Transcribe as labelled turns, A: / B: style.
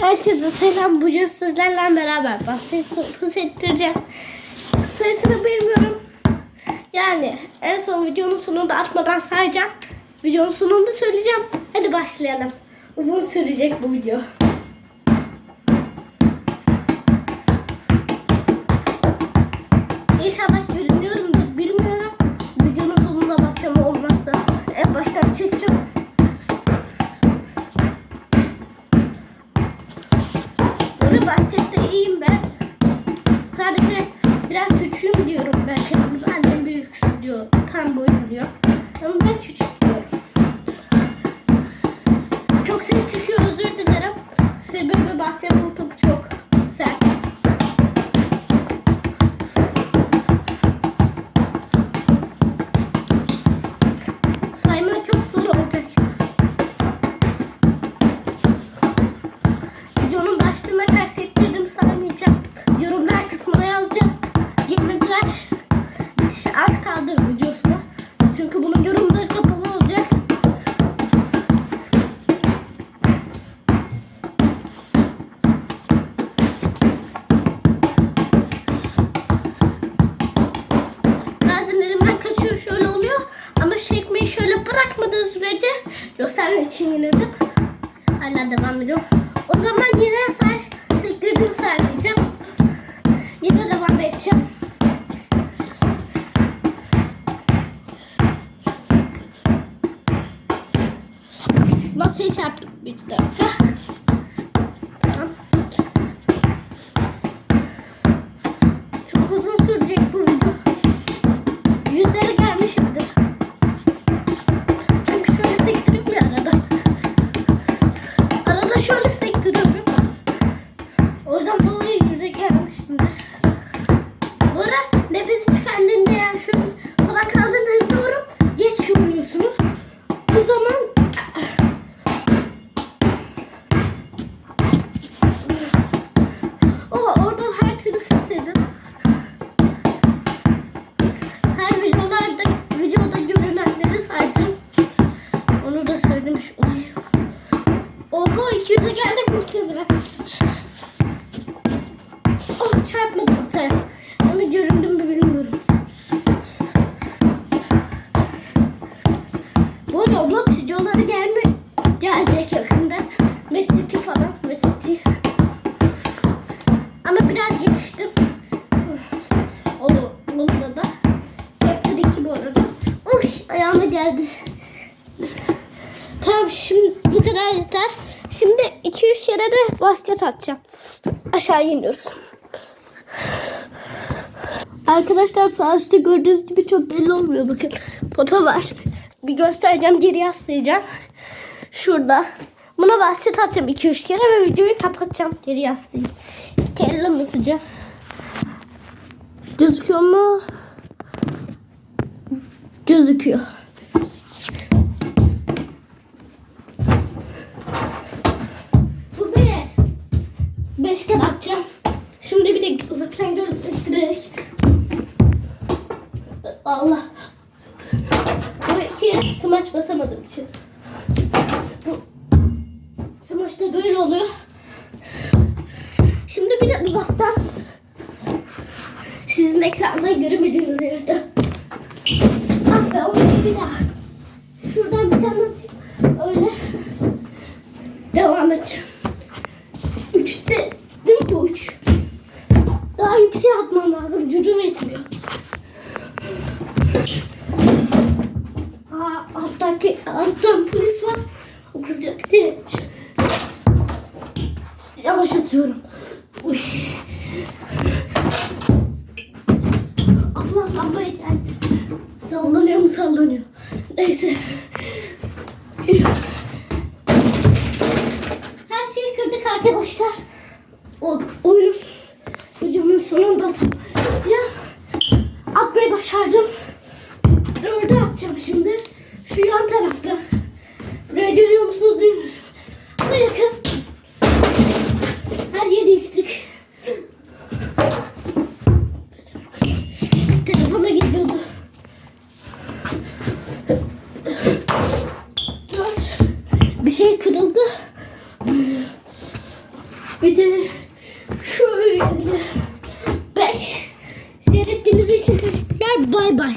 A: Herkese selam. Bugün sizlerle beraber basket topu sektireceğim. Sayısını bilmiyorum. Yani en son videonun sonunda atmadan sayacağım. Videonun sonunda söyleyeceğim. Hadi başlayalım. Uzun sürecek bu video. İnşallah Böyle baskette iyiyim ben. Sadece biraz küçüğüm diyorum ben kendime. Annem büyüksün diyor. Tam boyum diyor. Ama ben küçük diyorum. Çok ses çıkıyor özür dilerim. Sebebi basketbol topu çok kaldı videosuna. Çünkü bunun yorumları kapalı olacak. Bazen elimden kaçıyor şöyle oluyor. Ama çekmeyi şöyle bırakmadığı sürece göstermek için yine de hala devam ediyorum. O zaman yine say sektirdim saymayacağım. Yine devam edeceğim. Masayı çarptık bir dakika. Tamam. Çok uzun sürecek bu video. Yüzlere gelmişimdir. Çünkü şöyle sektiriyorum ya arada. Arada şöyle sektiriyorum. O yüzden dolayı yüze gelmişimdir. Bu ara nefesi tükendiğinde Ayağıma geldi. Tamam şimdi bu kadar yeter. Şimdi 2-3 kere de basket atacağım. Aşağı iniyoruz. Arkadaşlar sağ üstte gördüğünüz gibi çok belli olmuyor. Bakın pota var. Bir göstereceğim geri yaslayacağım. Şurada. Buna basket atacağım 2-3 kere ve videoyu kapatacağım. Geri yaslayayım. Kellim ısıca. Gözüküyor mu? Gözüküyor. Böyle oluyor. Şimdi bir de uzaktan sizin ekranda göremediğiniz yerde. Ah be onu bir daha. Şuradan bir tane atayım. Öyle. Devam edeceğim. Üçte değil mi bu üç? Daha yükseğe atmam lazım. Gücüm yetmiyor. Aa, alttaki, alttan polis var. O kızacak değil. Yavaş atıyorum. Uy. Allah lambaya geldi. Sallanıyor mu sallanıyor. Neyse. Her şeyi kırdık arkadaşlar. O oyunun videomun sonunda atacağım. Atmayı başardım. Dörde atacağım şimdi. Şu yan tarafta. Buraya görüyor musunuz bilmiyorum. Ama yakın. Telefona geliyordu. Bir şey kırıldı. Bir de şöyle. Beş. Seyrettiğiniz için teşekkürler. Bay bay.